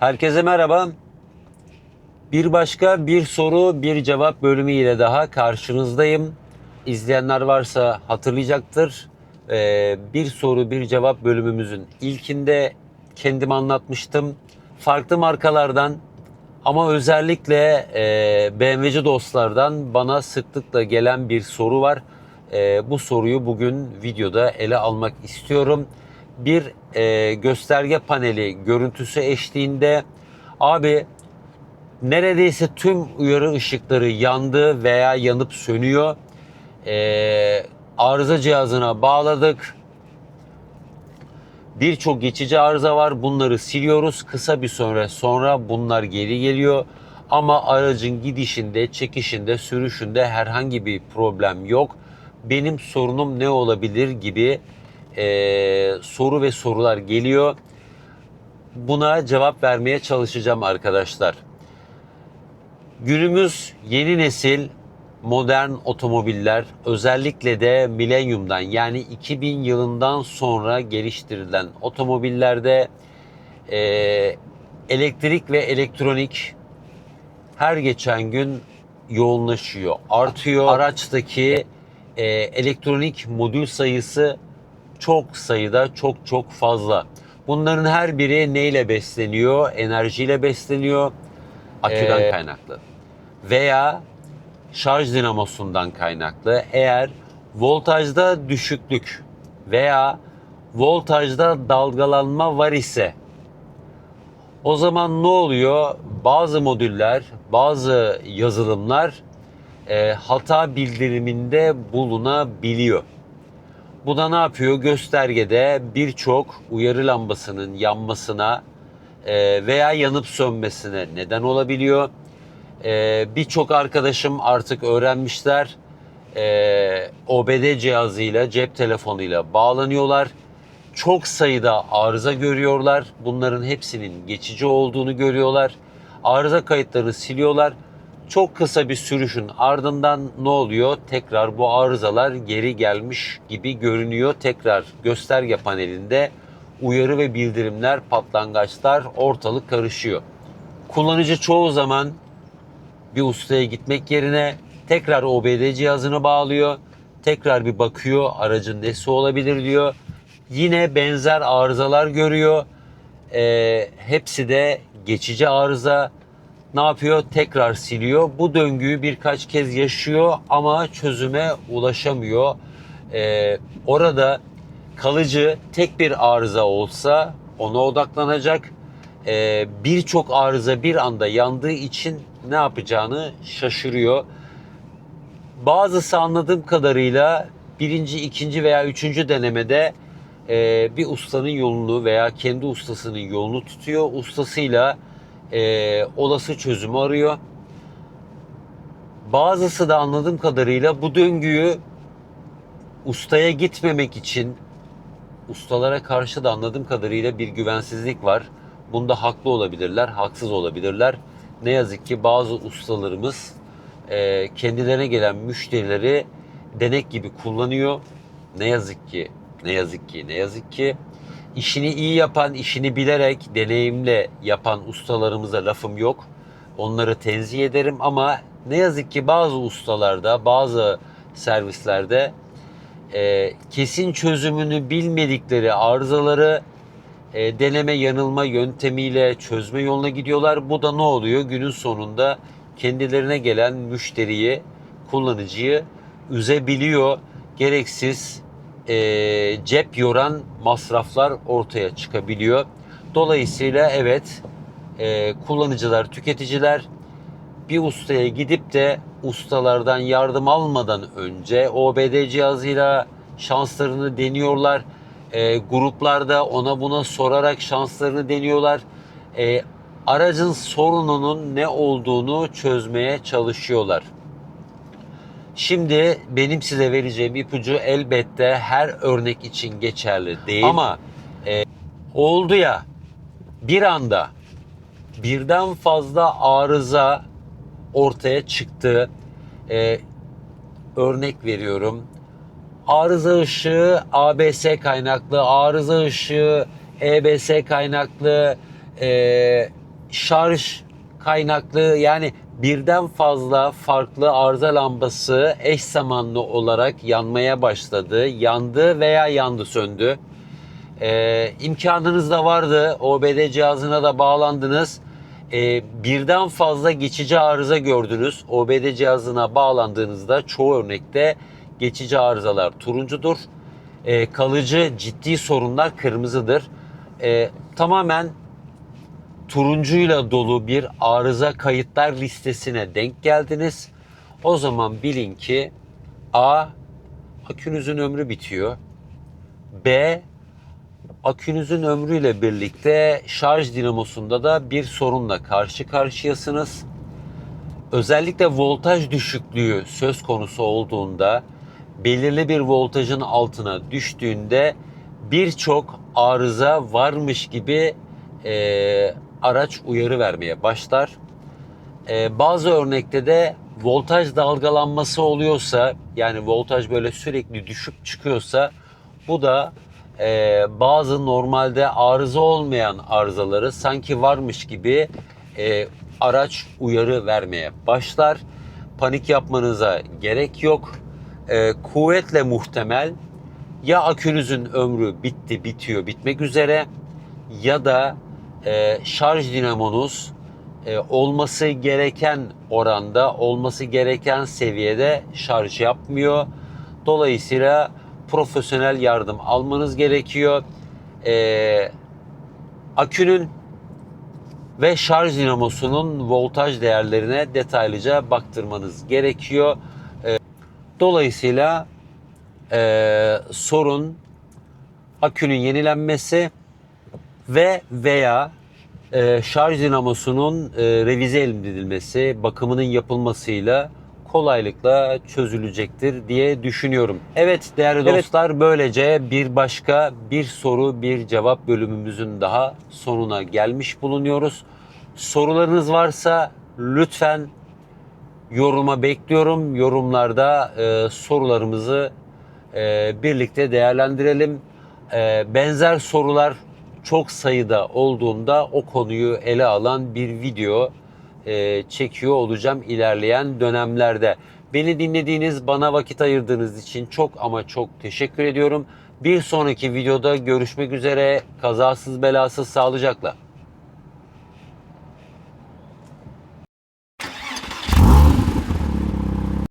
Herkese merhaba. Bir başka bir soru bir cevap bölümü ile daha karşınızdayım. İzleyenler varsa hatırlayacaktır. Ee, bir soru bir cevap bölümümüzün ilkinde kendim anlatmıştım. Farklı markalardan ama özellikle e, BMW'ci dostlardan bana sıklıkla gelen bir soru var. E, bu soruyu bugün videoda ele almak istiyorum. Bir e, gösterge paneli görüntüsü eşliğinde abi neredeyse tüm uyarı ışıkları yandı veya yanıp sönüyor. E, arıza cihazına bağladık. Birçok geçici arıza var. Bunları siliyoruz. Kısa bir süre sonra bunlar geri geliyor. Ama aracın gidişinde, çekişinde, sürüşünde herhangi bir problem yok. Benim sorunum ne olabilir gibi eee, soru ve sorular geliyor. Buna cevap vermeye çalışacağım arkadaşlar. Günümüz yeni nesil modern otomobiller özellikle de milenyumdan yani 2000 yılından sonra geliştirilen otomobillerde e, elektrik ve elektronik her geçen gün yoğunlaşıyor, artıyor. Araçtaki e, elektronik modül sayısı çok sayıda, çok çok fazla. Bunların her biri neyle besleniyor? Enerjiyle besleniyor. Aküden Ee, kaynaklı. Veya şarj dinamosundan kaynaklı. Eğer voltajda düşüklük veya voltajda dalgalanma var ise o zaman ne oluyor? Bazı modüller, bazı yazılımlar e, hata bildiriminde bulunabiliyor. Bu da ne yapıyor? Göstergede birçok uyarı lambasının yanmasına e, veya yanıp sönmesine neden olabiliyor. E, Birçok arkadaşım artık öğrenmişler. E, OBD cihazıyla, cep telefonuyla bağlanıyorlar. Çok sayıda arıza görüyorlar. Bunların hepsinin geçici olduğunu görüyorlar. Arıza kayıtlarını siliyorlar. Çok kısa bir sürüşün ardından ne oluyor? Tekrar bu arızalar geri gelmiş gibi görünüyor. Tekrar gösterge panelinde uyarı ve bildirimler, patlangaçlar ortalık karışıyor. Kullanıcı çoğu zaman bir ustaya gitmek yerine tekrar OBD cihazını bağlıyor. Tekrar bir bakıyor aracın nesi olabilir diyor. Yine benzer arızalar görüyor. Ee, hepsi de geçici arıza. Ne yapıyor? Tekrar siliyor. Bu döngüyü birkaç kez yaşıyor ama çözüme ulaşamıyor. Ee, orada kalıcı tek bir arıza olsa ona odaklanacak. Ee, Birçok arıza bir anda yandığı için ne yapacağını şaşırıyor. Bazısı anladığım kadarıyla birinci, ikinci veya üçüncü denemede e, bir ustanın yolunu veya kendi ustasının yolunu tutuyor. Ustasıyla e, olası çözümü arıyor. Bazısı da anladığım kadarıyla bu döngüyü ustaya gitmemek için ustalara karşı da anladığım kadarıyla bir güvensizlik var. Bunda haklı olabilirler, haksız olabilirler. Ne yazık ki bazı ustalarımız e, kendilerine gelen müşterileri denek gibi kullanıyor. Ne yazık ki, ne yazık ki, ne yazık ki işini iyi yapan, işini bilerek, deneyimle yapan ustalarımıza lafım yok. Onları tenzih ederim ama ne yazık ki bazı ustalarda, bazı servislerde e, kesin çözümünü bilmedikleri arızaları e, deneme yanılma yöntemiyle çözme yoluna gidiyorlar. Bu da ne oluyor? Günün sonunda kendilerine gelen müşteriyi, kullanıcıyı üzebiliyor. Gereksiz e, cep yoran masraflar ortaya çıkabiliyor. Dolayısıyla evet e, kullanıcılar, tüketiciler bir ustaya gidip de ustalardan yardım almadan önce OBD cihazıyla şanslarını deniyorlar. E, gruplarda ona buna sorarak şanslarını deniyorlar. E, aracın sorununun ne olduğunu çözmeye çalışıyorlar. Şimdi benim size vereceğim ipucu elbette her örnek için geçerli değil. Ama e, oldu ya bir anda birden fazla arıza ortaya çıktı. Ee, örnek veriyorum. Arıza ışığı ABS kaynaklı, arıza ışığı EBS kaynaklı, ee, şarj kaynaklı yani birden fazla farklı arıza lambası eş zamanlı olarak yanmaya başladı. Yandı veya yandı söndü. Ee, imkanınız da vardı. OBD cihazına da bağlandınız. Ee, birden fazla geçici arıza gördünüz. OBD cihazına bağlandığınızda çoğu örnekte geçici arızalar turuncudur. Ee, kalıcı ciddi sorunlar kırmızıdır. Ee, tamamen turuncuyla dolu bir arıza kayıtlar listesine denk geldiniz. O zaman bilin ki A. Akünüzün ömrü bitiyor. B. Akünüzün ömrüyle birlikte şarj dinamosunda da bir sorunla karşı karşıyasınız. Özellikle voltaj düşüklüğü söz konusu olduğunda belirli bir voltajın altına düştüğünde birçok arıza varmış gibi e, araç uyarı vermeye başlar. E, bazı örnekte de voltaj dalgalanması oluyorsa yani voltaj böyle sürekli düşüp çıkıyorsa bu da e, bazı normalde arıza olmayan arızaları sanki varmış gibi e, araç uyarı vermeye başlar. Panik yapmanıza gerek yok. E, kuvvetle muhtemel ya akünüzün ömrü bitti, bitiyor, bitmek üzere ya da e, şarj dinamonuz e, olması gereken oranda, olması gereken seviyede şarj yapmıyor. Dolayısıyla profesyonel yardım almanız gerekiyor. E, akünün ve şarj dinamosunun voltaj değerlerine detaylıca baktırmanız gerekiyor. E, dolayısıyla e, sorun akünün yenilenmesi ve veya e, şarj dinamosunun e, revize edilmesi, bakımının yapılmasıyla kolaylıkla çözülecektir diye düşünüyorum. Evet değerli Evet. dostlar böylece bir başka bir soru bir cevap bölümümüzün daha sonuna gelmiş bulunuyoruz. Sorularınız varsa lütfen yoruma bekliyorum. Yorumlarda e, sorularımızı e, birlikte değerlendirelim. E, benzer sorular çok sayıda olduğunda o konuyu ele alan bir video e, çekiyor olacağım ilerleyen dönemlerde. Beni dinlediğiniz, bana vakit ayırdığınız için çok ama çok teşekkür ediyorum. Bir sonraki videoda görüşmek üzere. Kazasız belasız sağlıcakla.